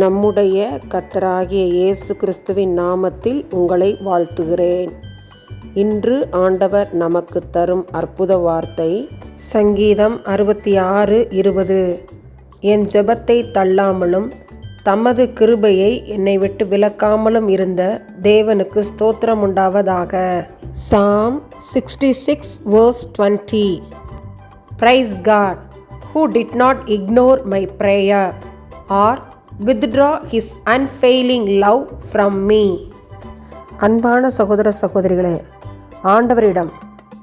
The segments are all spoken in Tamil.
நம்முடைய கத்தராகிய இயேசு கிறிஸ்துவின் நாமத்தில் உங்களை வாழ்த்துகிறேன். இன்று ஆண்டவர் நமக்கு தரும் அற்புத வார்த்தை சங்கீதம் அறுபத்தி ஆறு இருபது. என் ஜெபத்தை தள்ளாமலும் தமது கிருபையை என்னை விட்டு விலக்காமலும் இருந்த தேவனுக்கு ஸ்தோத்திரம் உண்டாவதாக. Psalm sixty six verse twenty praise god who did not ignore my prayer or withdraw his unfailing love from me அன்பான சகோதர சகோதரிகளே ஆண்டவரிடம்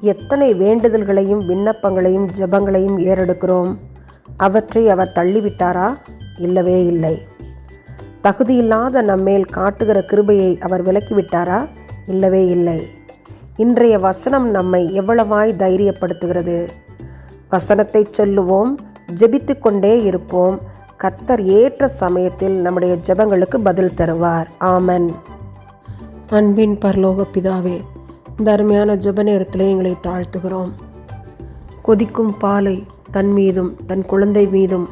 எத்தனை வேண்டுதல்களையும் விண்ணப்பங்களையும் ஜெபங்களையும் ஏறெடுக்கிறோம்? அவற்றை அவர் தள்ளிவிட்டாரா? இல்லவே இல்லை. தகுதியில்லாத நம்மேல் காட்டுகிற கிருபையை அவர் விலக்கிவிட்டாரா? இல்லவே இல்லை. இன்றைய வசனம் நம்மை எவ்வளவாய் தைரியப்படுத்துகிறது? வசனத்தை சொல்லுவோம் ஜெபித்து கொண்டே இருப்போம். கத்தர் ஏற்ற சமயத்தில் நம்முடைய ஜெபங்களுக்கு பதில் தருவார். ஆமன். அன்பின் பரலோக பிதாவே இந்த அருமையான ஜெப நேரத்தில் எங்களை தாழ்த்துகிறோம். கொதிக்கும் பாலை தன் மீதும் தன் குழந்தை மீதும்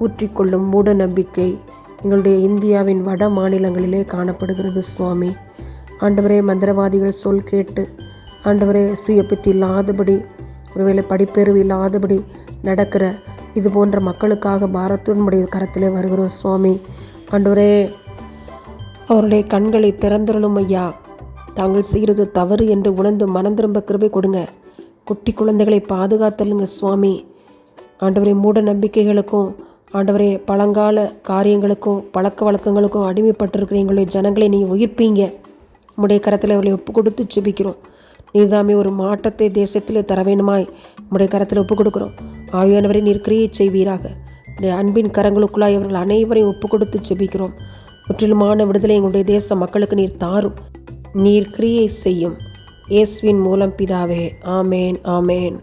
ஊற்றிக்கொள்ளும் மூட நம்பிக்கை எங்களுடைய இந்தியாவின் வட மாநிலங்களிலே காணப்படுகிறது சுவாமி. ஆண்டவரே மந்திரவாதிகள் சொல் கேட்டு ஆண்டவரே சுயபத்தி இல்லாதபடி ஒருவேளை படிப்பெருவு இல்லாதபடி நடக்கிற இது போன்ற மக்களுக்காக பாரத்தினுடைய கரத்திலே வருகிறோம் சுவாமி. ஆண்டவரே அவருடைய கண்களை திறந்துருளும் ஐயா. தாங்கள் செய்கிறது தவறு என்று உணர்ந்து மனம் திரும்ப கிருபை கொடுங்க. குட்டி குழந்தைகளை பாதுகாத்தலுங்க சுவாமி. ஆண்டவரே மூட நம்பிக்கைகளுக்கும் ஆண்டவரே பழங்கால காரியங்களுக்கும் பழக்க வழக்கங்களுக்கும் அடிமைப்பட்டிருக்கிற எங்களுடைய ஜனங்களை நீங்கள் உயிர்ப்பீங்க. உடைய கரத்தில் அவர்களை ஒப்பு கொடுத்து ஜெபிக்கிறோம் நீதாமே ஒரு மாற்றத்தை தேசத்தில் தர வேணுமாய் உடைய கரத்தில் ஒப்பு கொடுக்குறோம் ஆவியானவரை நீர் செய்வீராக. அன்பின் கரங்களுக்குள்ளாய் அவர்கள் அனைவரையும் ஒப்பு கொடுத்து ஜெபிக்கிறோம் முற்றிலுமான விடுதலை எங்களுடைய தேச மக்களுக்கு நீர் தாரும். நீர் கிரியை செய்யும். இயேசுவின் மூலம் பிதாவே ஆமேன் ஆமேன்.